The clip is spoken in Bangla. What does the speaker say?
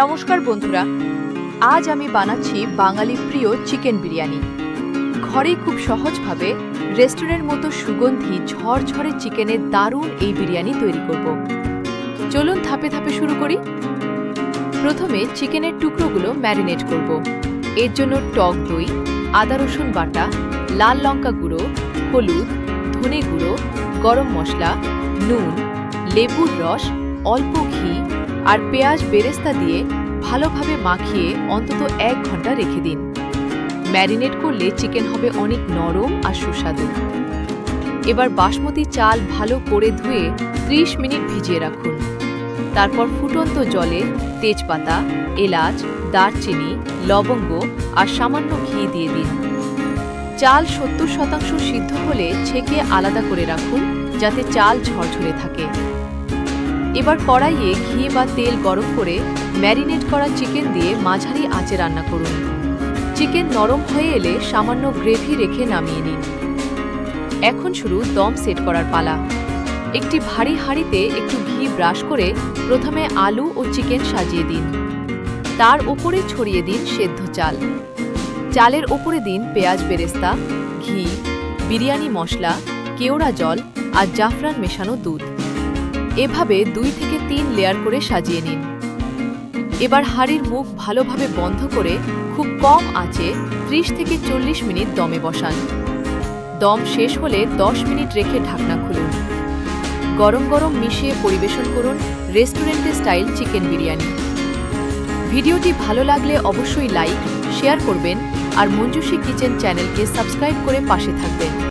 নমস্কার বন্ধুরা, আজ আমি বানাচ্ছি বাঙালি প্রিয় চিকেন বিরিয়ানি। ঘরে খুব সহজভাবে রেস্টুরেন্ট মতো সুগন্ধি ঝরঝরে চিকেনের দারুণ এই বিরিয়ানি তৈরি করব। চলুন ধাপে ধাপে শুরু করি। প্রথমে চিকেনের টুকরোগুলো ম্যারিনেট করব। এর জন্য টক দই, আদা রসুন বাটা, লাল লঙ্কা গুঁড়ো, হলুদ ধনে গুঁড়ো গরম মশলা, নুন, লেবুর রস, অল্প ঘি আর পেঁয়াজ বেরেস্তা দিয়ে ভালোভাবে মাখিয়ে অন্তত এক ঘণ্টা রেখে দিন। ম্যারিনেট করলে চিকেন হবে অনেক নরম আর সুস্বাদু। এবার বাসমতি চাল ভালো করে ধুয়ে 30 মিনিট ভিজিয়ে রাখুন। তারপর ফুটন্ত জলে তেজপাতা, এলাচ, দারচিনি, লবঙ্গ আর সামান্য ঘি দিয়ে দিন। চাল সত্তর শতাংশ সিদ্ধ হলে ছেঁকে আলাদা করে রাখুন, যাতে চাল ঝরঝরে থাকে। এবার কড়াইয়ে ঘি বা তেল গরম করে ম্যারিনেট করা চিকেন দিয়ে মাঝারি আঁচে রান্না করুন। চিকেন নরম হয়ে এলে সামান্য গ্রেভি রেখে নামিয়ে নিন। এখন শুরু দম সেট করার পালা। একটি ভারী হাঁড়িতে একটু ঘি ব্রাশ করে প্রথমে আলু ও চিকেন সাজিয়ে দিন। তার ওপরে ছড়িয়ে দিন সেদ্ধ চাল। চালের ওপরে দিন পেঁয়াজ বেরেস্তা, ঘি, বিরিয়ানি মশলা, কেওড়া জল আর জাফরান মেশানো দুধ। এভাবে দুই থেকে তিন লেয়ার করে সাজিয়ে নিন। এবার হাঁড়ির মুখ ভালোভাবে বন্ধ করে খুব কম আঁচে ত্রিশ থেকে চল্লিশ মিনিট দমে বসান। দম শেষ হলে দশ মিনিট রেখে ঢাকনা খুলুন। গরম গরম মিশিয়ে পরিবেশন করুন রেস্টুরেন্টের স্টাইল চিকেন বিরিয়ানি। ভিডিওটি ভালো লাগলে অবশ্যই লাইক শেয়ার করবেন আর মঞ্জুষী কিচেন চ্যানেলকে সাবস্ক্রাইব করে পাশে থাকবেন।